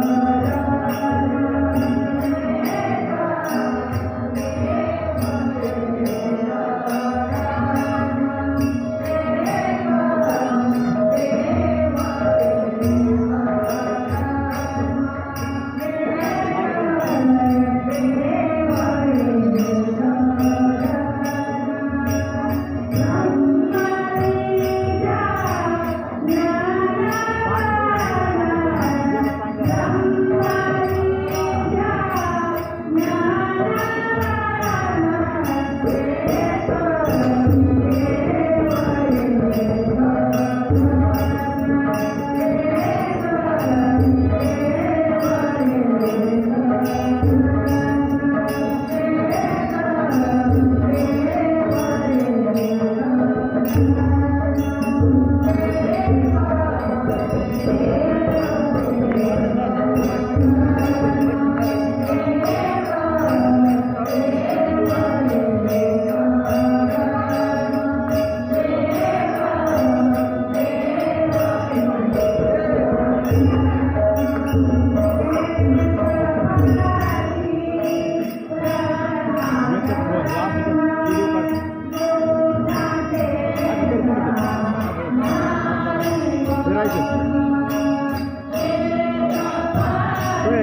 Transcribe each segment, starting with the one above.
Música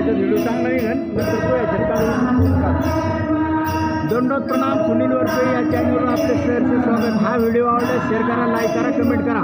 video चांगला निघेल नंतर तो याच्यात दंडोत प्रणाम सुनील वरपे या चॅनलवर आपले शेअरचे स्वागत. हा व्हिडिओ आवडला शेअर करा लाईक करा कमेंट करा.